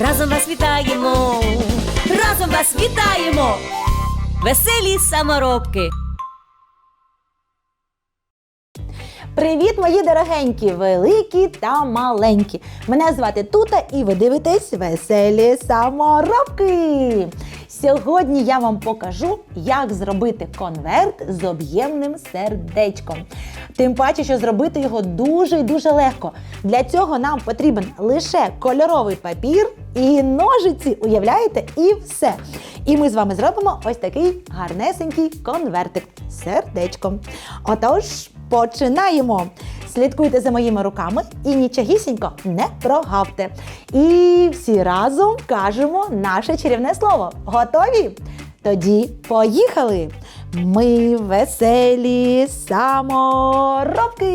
разом вас вітаємо, разом вас вітаємо, веселі саморобки. Привіт, мої дорогенькі, великі та маленькі. Мене звати Тута і ви дивитесь веселі саморобки. Сьогодні я вам покажу, як зробити конверт з об'ємним сердечком. Тим паче, що зробити його дуже і дуже легко. Для цього нам потрібен лише кольоровий папір і ножиці, уявляєте, і все. І ми з вами зробимо ось такий гарнесенький конвертик з сердечком. Отож, починаємо. Слідкуйте за моїми руками і нічогісінько не прогавте. І всі разом кажемо наше чарівне слово. Готові? Тоді поїхали! Ми веселі саморобки!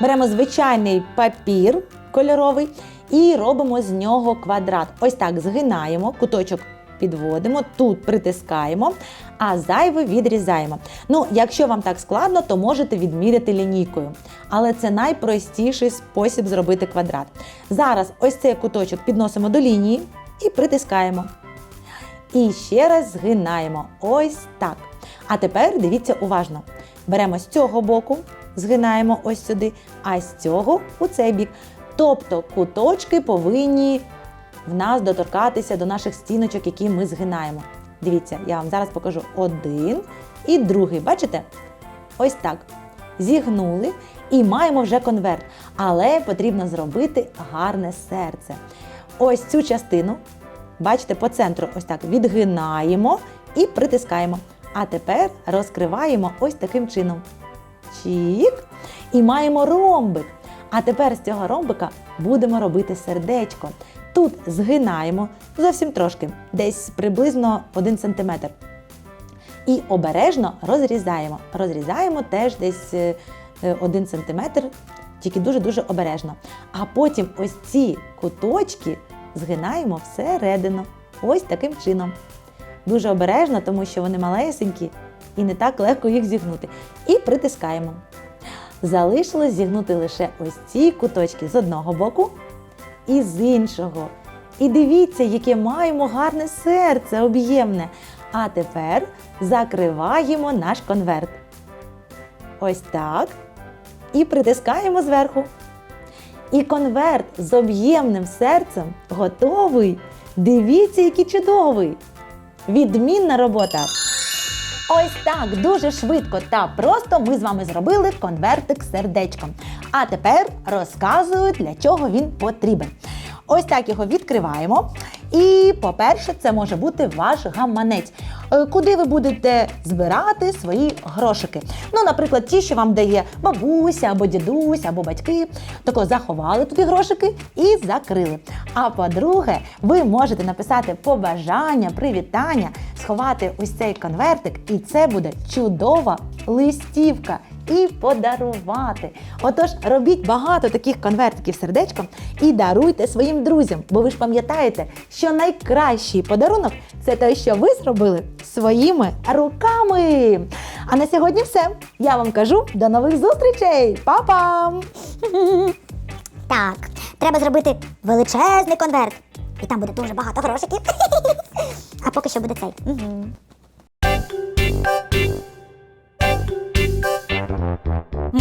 Беремо звичайний папір кольоровий і робимо з нього квадрат. Ось так згинаємо, куточок підводимо, тут притискаємо, а зайве відрізаємо. Ну, якщо вам так складно, то можете відміряти лінійкою. Але це найпростіший спосіб зробити квадрат. Зараз ось цей куточок підносимо до лінії і притискаємо. І ще раз згинаємо. Ось так. А тепер дивіться уважно. Беремо з цього боку, згинаємо ось сюди, а з цього у цей бік. Тобто куточки повинні в нас доторкатися до наших стіночок, які ми згинаємо. Дивіться, я вам зараз покажу один і другий. Бачите? Ось так. Зігнули і маємо вже конверт. Але потрібно зробити гарне серце. Ось цю частину, бачите, по центру ось так відгинаємо і притискаємо. А тепер розкриваємо ось таким чином. Чік. І маємо ромбик. А тепер з цього ромбика будемо робити сердечко. Тут згинаємо зовсім трошки, десь приблизно 1 см. І обережно розрізаємо. Розрізаємо теж десь 1 см, тільки дуже-дуже обережно. А потім ось ці куточки згинаємо всередину. Ось таким чином. Дуже обережно, тому що вони малесенькі і не так легко їх зігнути. І притискаємо. Залишилось зігнути лише ось ці куточки з одного боку і з іншого. І дивіться, яке маємо гарне серце об'ємне. А тепер закриваємо наш конверт. Ось так. І притискаємо зверху. І конверт з об'ємним серцем готовий. Дивіться, який чудовий! Відмінна робота! Ось так дуже швидко та просто ми з вами зробили конвертик з сердечком. А тепер розказую, для чого він потрібен. Ось так його відкриваємо. І, по-перше, це може бути ваш гаманець, е, куди ви будете збирати свої грошики. Ну, наприклад, ті, що вам дає бабуся або дідусь, або батьки. Тако заховали туди грошики і закрили. А по-друге, ви можете написати побажання, привітання, сховати ось цей конвертик, і це буде чудова листівка. І подарувати. Отож, робіть багато таких конвертиків сердечком і даруйте своїм друзям, бо ви ж пам'ятаєте, що найкращий подарунок це те, що ви зробили своїми руками. А на сьогодні все. Я вам кажу до нових зустрічей! Па-пам! Так, треба зробити величезний конверт. І там буде дуже багато грошиків. А поки що буде цей. Угу.